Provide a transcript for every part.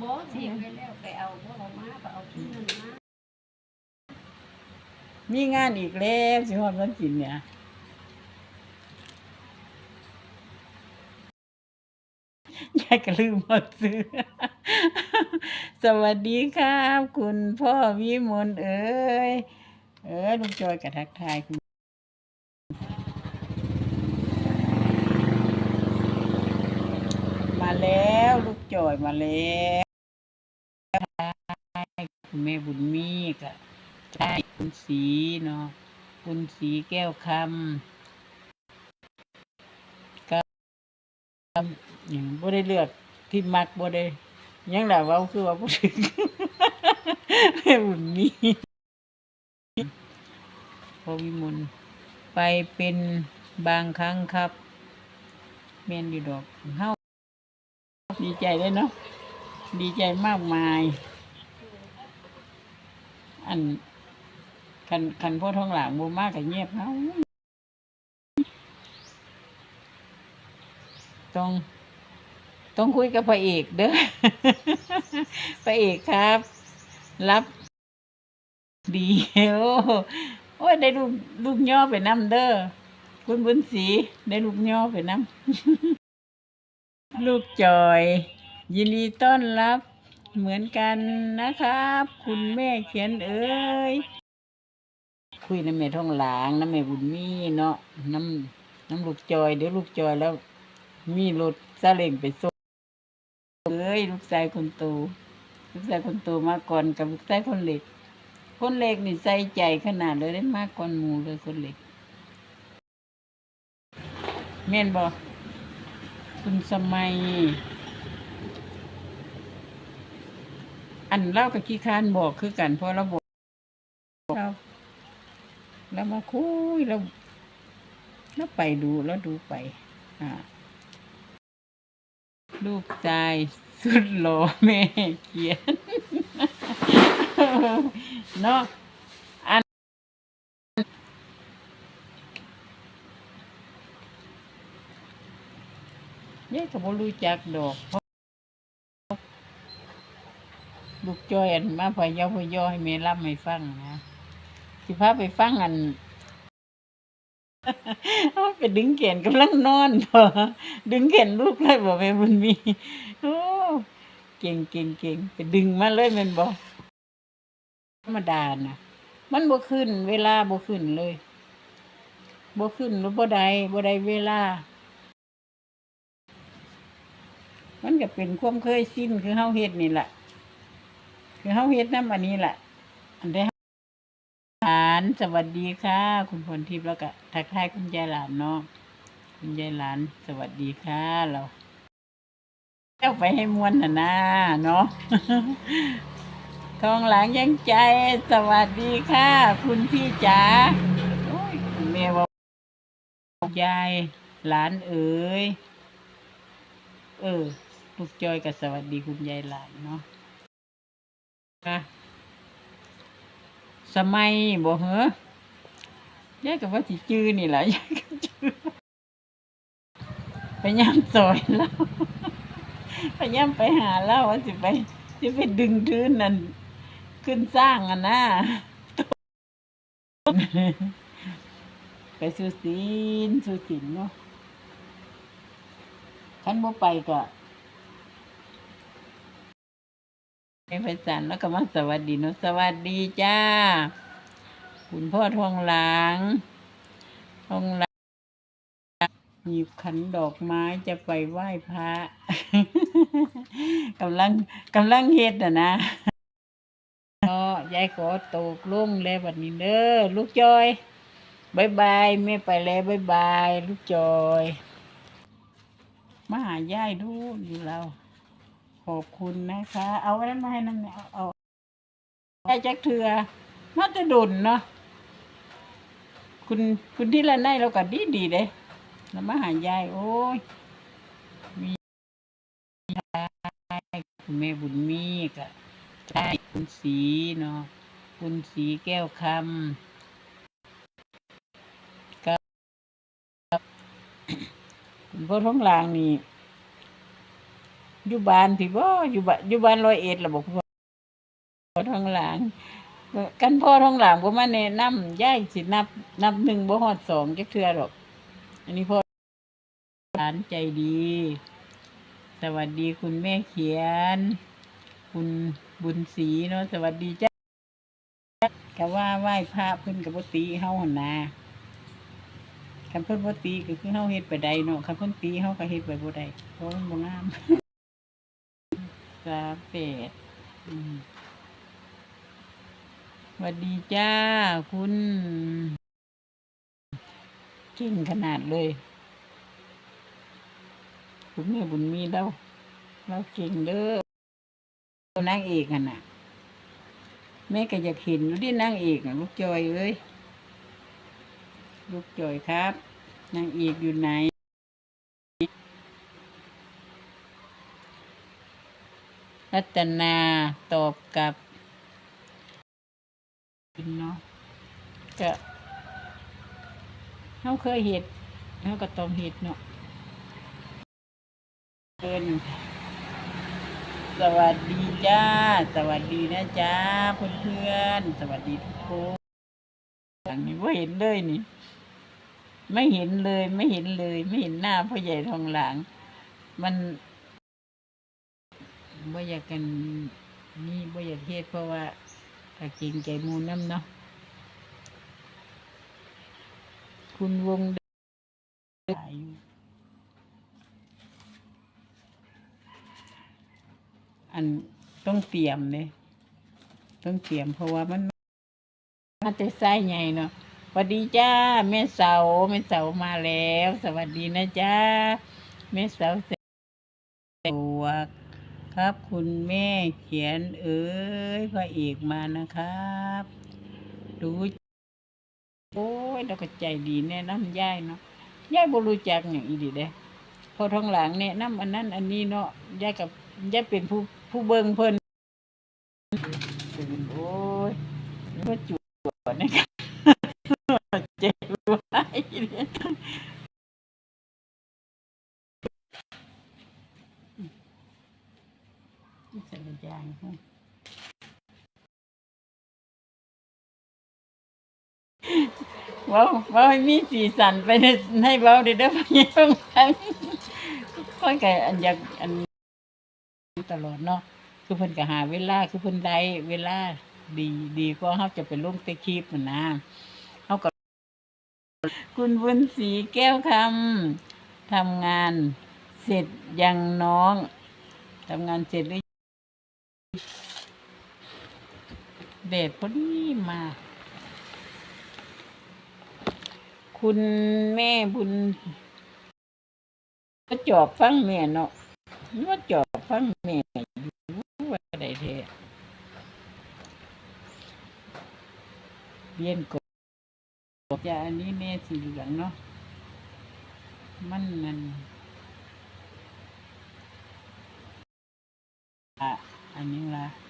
บ่เสียไปแล้วไปเอาบ่เอามาไปเอาที่นั่นมามีงานอีกแล้วสิฮอดวันกินเนี่ยยายก็ลืมหมดซื้อ สวัสดีครับ คุณพ่อวิมลเอ้ยเออลุงจอยกับทักทายคุณ มาแล้วลูก จอยมาแล้วคุณแม่บุญมีกับใช่คุณสีเนาะคุณสีแก้วคำก็อย่างบ่ได้เลือกที่มักบ่ได้ยังแหละว่าคือว่าบ่ถึงแม่บุญมีพอวิมลไปเป็นบางครั้งครับแม่นอยู่ดอกเฮา ดีใจเลยเนาะดีใจมากมาย อันคันคันพ่อท้องหลางบูมากกับเงียบเขาต้องต้องคุยกับพระเอกเด้อพระเอกครับ รับ ดีโอ้โอ้ยได้ลูกลูกย่อไปน้ำเด้อคุณบุญศรีได้ลูกย่อไปน้ำ ลูกจอย ยินดีต้อนรับ เหมือนกันนะครับ คุณแม่เขียนเอ้ยคุยน้ำแม่ท้องหลางน้ำแม่บุญมีเนาะน้ำน้ำลูกจอย เดี๋ยวลูกจอยแล้ว มีรถซาเล้งไปส่งเอ้ยลูกชายคนโตลูกชายคนโตมาก่อนกับลูกชายคนเล็ก คนเล็กนี่ใส่ใจขนาดเลยได้มากก่อนหมูเลยคนเล็กแม่นบอก คุณสมัย อันเล่ากับขี้คร้านบอกคือกันเพราะเราบอกเราแล้วมาคุยแล้วแล้วไปดูแล้วดูไป อ่า ลูกชายสุดหล่อแม่เขียนเนาะอัน เนี่ย ก็บ่รู้จักดอกลูกจ้อยอันมาพอยอพอยอให้แม่รับให้ฟังนะสิพาไปฟังอันเอาไปดึงแขนกำลังนอนพอดึงแขนลูกเลยบอกแม่บุญมีโอ้เก่งเก่งเก่งไปดึงมาเลยแมันบอกธรรมดานะมันบ่ขึ้น เวลาบ่ขึ้นเลยบ่ขึ้นหรือบ่ได้บ่ได้เวลา มันก็เป็นความเคยชินคือเฮาเฮ็ดนี่แหละ คือเฮาเฮ็ดน้ำอันนี้แหละ อันได้หลานสวัสดีค่ะ คุณพรทิพย์แล้วก็ทักทายคุณยายหลานเนาะคุณยายหลาน สวัสดีค่ะเราเจ้าไปให้มวนน่ะนะเนาะทองหลังยังใจ สวัสดีค่ะ คุณพี่จ๋าโอ้ยคุณแม่ว่ายาย หลานเอ๋ยเออ ลูกจอยกับสวัสดีคุณยายหลานเนาะค่ะสมัยบอกเหรอยายกับว่าสิจื้อนี่แหละยายก็จื้อพยายามสอยแล้วพยายามไปหาเล่าว่าสิไปสิไปดึงทื้นนั่นขึ้นสร้างอะนะไปสุศีลสุศีลเนาะขันบ่ไปก็ ในไพศาลแล้วก็มาสวัสดีเนาะสวัสดีจ้า คุณพ่อทองหลางทองหลางหยิบขันดอกไม้จะไปไหว้พระกำลังกำลังเฮ็ดอะนะเนาะยายขอตกลงแล้วบัดนี้เด้อลูกจอยบายบายแม่ไปแล้วบายบาย ลูกจอย มาหายายดูอยู่เรา อบคุณนะคะ เอาไว้นั้นมาให้นั่นเนี่ยเอาเอายายจักเถือมาจะดุนเนาะคุณคุณที่ละในเราก็ดีดีเลยแล้วมาหายายโอ้ยมีคุณแม่บุญมีกะใช่คุณสีเนาะคุณสีแก้วคำกับคุณพ่อท้องลางนี่ อยู่บ้านพี่บ่อยู่บ้านอยู่บ้านร้อยเอ็ดล่ะบอกพ่อท้องหลังกันพ่อท้องหลังบ่มาแนะนำยายสินับ นับหนึ่งบ่ฮอดสองจักเทื่อหรอก อันนี้พ่อหลานใจดี สวัสดีคุณแม่เขียน คุณบุญศรีเนาะสวัสดีจ้าก็ว่าไหว้พระเพิ่นกับปตีเฮาหั่นนะคันเพิ่นบ่ตีก็คือเฮาเฮ็ดไปได้เนาะคันเพิ่นตีเฮาก็เฮ็ดไปบ่ได้เพราะมันบ่งามามแปดสวัสดีจ้า คุณเก่งขนาดเลย คุณแม่บุญมีเราเราเก่งเด้อนางเอกอะน่ะ แม่ก็อยากเห็นที่นางเอกลูกจอยเอ้ยลูกจอยครับนางเอกอยู่ไหน รัตนาตอบกับเนาะก็เขาเคยเห็ดเขาก็ต้องเห็ดเนาะเอินสวัสดีจ้า สวัสดีนะจ้าเพื่อนๆสวัสดีทุกคนอย่างนี้ไม่เห็นเลยนี่ ไม่เห็นเลยไม่เห็นเลย ไม่เห็นหน้าพ่อใหญ่ทองหลางมัน บ่อยากกันนี่บ่อยากเฮ็ดเพราะว่าถ้าเกินใจหมูน้ำเนาะคุณวงด้อยู่อันต้องเตรียมเลยต้องเตรียมเพราะว่ามันมาแต่ไส้ใหญ่เนาะสวัสดีจ้าแม่เสาแม่เสามาแล้ว สวัสดีนะจ้าแม่เสาเสวก ครับ คุณแม่เขียนเอ้ยพระเอกมานะครับรู้โอ้ยเราก็ใจดีแน่น้ำย่ายเนาะย่ายบรูจักอย่างอีดีเด้พอท้องหลังเนี่ยน้ำอันนั้นอันนี้เนาะย่ายกับย่ายเป็นผู้ผู้เบิงเพิ่นโอ้ยก็จุดนะครับเจ็บไว้เนี่ยใส่กระจายให้ เว้าเว้าให้มีสีสันไปในให้เว้าเด้อเด้อพ่อใหญ่ต้องทันค่อยก็อันอยากอันตลอดเนาะคือเพิ่นก็หาเวลาคือเพิ่นได้เวลาดีดีก็เฮาจะไปลงแต่คลิปนั่นนะเฮาก็คุณบุญศรีแก้วคำทำงานเสร็จยังน้องทำงานเสร็จหรือ เดดพอดีมา คุณแม่บุญก็จอบฟังแม่เนาะว่าจอบฟังแม่อยู่ว่าได้แท้เรียนกบจะอันนี้แม่สีเหลืองเนาะมันนั่นอะอันนี้ละ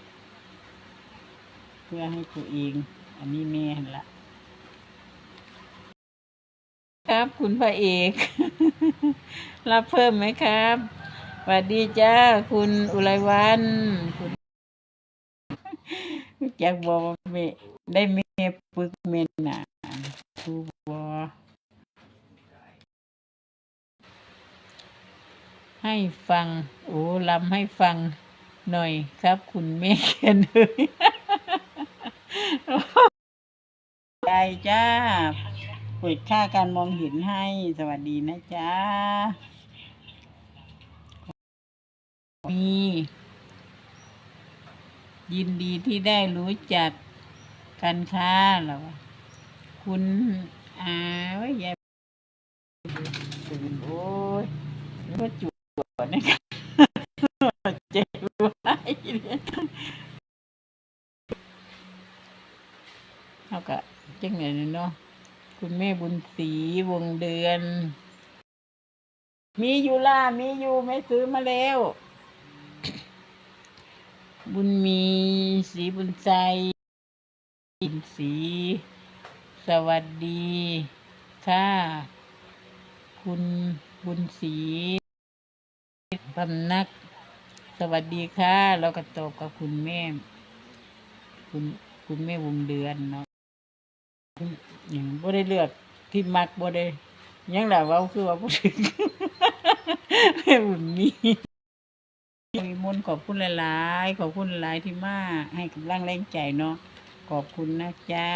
เพื่อให้ตัวเอง อันนี้แม่ละ ครับคุณพระเอก รับเพิ่มไหมครับสวัสดีจ้า คุณอุไรวันคุณอยากบอกว่าเมได้เมปึกเมนหนาทูบอให้ฟัง โอ้ลำให้ฟังหน่อยครับ คุณแม่เขียนเลยใจจ้า เปิดค่าการมองเห็นให้ สวัสดีนะจ๊ะมี ยินดีที่ได้รู้จักกันค่ะเรอวคุณอาว้ยายตื่นโอ้ยนึกว่าจุดนะครับ เจ็บไว้เนี่ยเขาก็ จังไงเนาะคุณแม่บุญศรีวงเดือน มีอยู่ล่ะมีอยู่ไม่ซื้อมาแล้ว บุญมีสีบุญใจบุญศรีสวัสดี ค่ะ คุณบุญศรีพำนัก สวัสดีค่ะแล้วก็ตอบกับคุณแม่ คุณคุณแม่วงเดือนเนาะ อย่างบ่ได้เลือกที่มักบ่ได้หยังล่ะเว้าคือว่าบ่ถึง แม่บุญมีมีมนต์ขอบคุณหลายๆ ขอบคุณหลายที่มาให้กำลังแรงใจเนาะขอบคุณนะจ๊ะ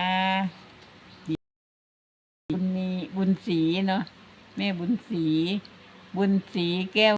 บุญมีบุญศรีเนาะแม่บุญศรีบุญศรีแก้ว